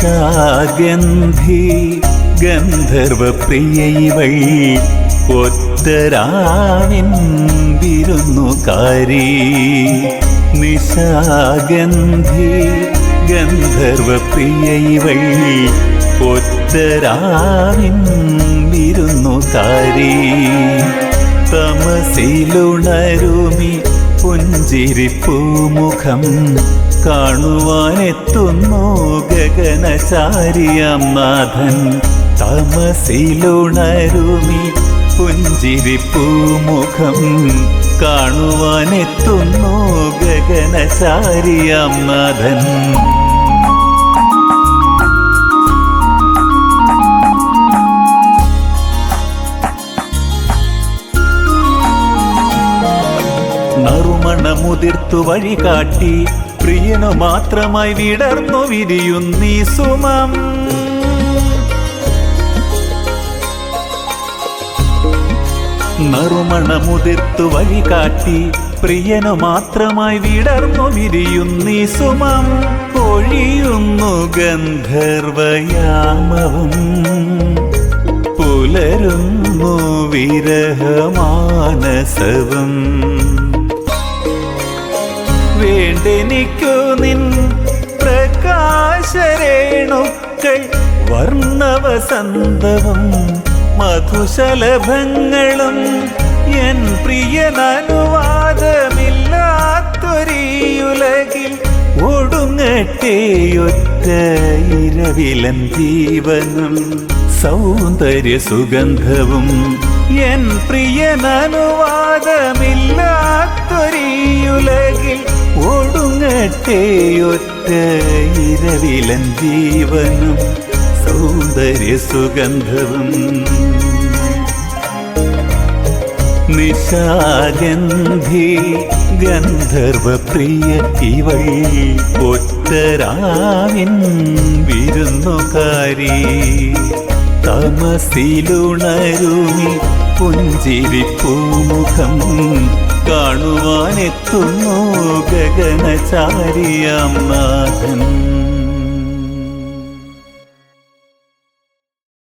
നിശാഗന്ധി ഗന്ധർവ ഒത്തരാവിൻ വിരുന്നു വിരുന്നുകാരി നിശാഗന്ധി ഗന്ധർവ ഒത്തരാവിൻ വിരുന്നു വിരുന്നുകാരി തമസിലുണരുമി പുഞ്ചിരിപ്പൂമുഖം കാണുവാനെത്തുന്നു ഗഗനചാരിയാം നാഥൻ. തമസിലുണരുമി പുഞ്ചിരിപ്പൂമുഖം കാണുവാനെത്തുന്നു ഗഗനചാരിയാം നാഥൻ. നറുമണമുതിർത്തു വഴികാട്ടി പ്രിയനു മാത്രമായി വിടർന്നു വിരിയുന്നീ സുമം. നറുമണമുതിർത്തു വഴി കാട്ടി പ്രിയനു മാത്രമായി വിടർന്നു വിരിയുന്നീ സുമം. പൊഴിയുന്നു ഗന്ധർവയാമവും പുലരുന്നു വിരഹമാനസവും. വേണ്ടെനിക്കു നിൻ പ്രകാശരേണുക്കൾ. വർണവസന്തവും മധുശലഭങ്ങളും എൻ പ്രിയനനുവാദമില്ലാത്തൊരീയുലകിൽ ഒടുങ്ങട്ടെയൊറ്റ ഇരവിലൻ ജീവനും സൗന്ദര്യ സുഗന്ധവും എൻ പ്രിയനനുവാദമില്ലാത്തൊരീയുലകിൽ ഒടുങ്ങട്ടെയൊറ്റ ഇരവിലൻ ജീവനും സൗന്ദര്യ സുഗന്ധവും. നിശാഗന്ധി ഗന്ധർവപ്രിയ ഇവൾ ഒറ്റരാവിൻ വിരുന്നുകാരി. തമസിലുണരുമി പുഞ്ചിരിപ്പൂമുഖം കാണുവാനെത്തുന്നു ഗഗനചാരിയാം നാഥൻ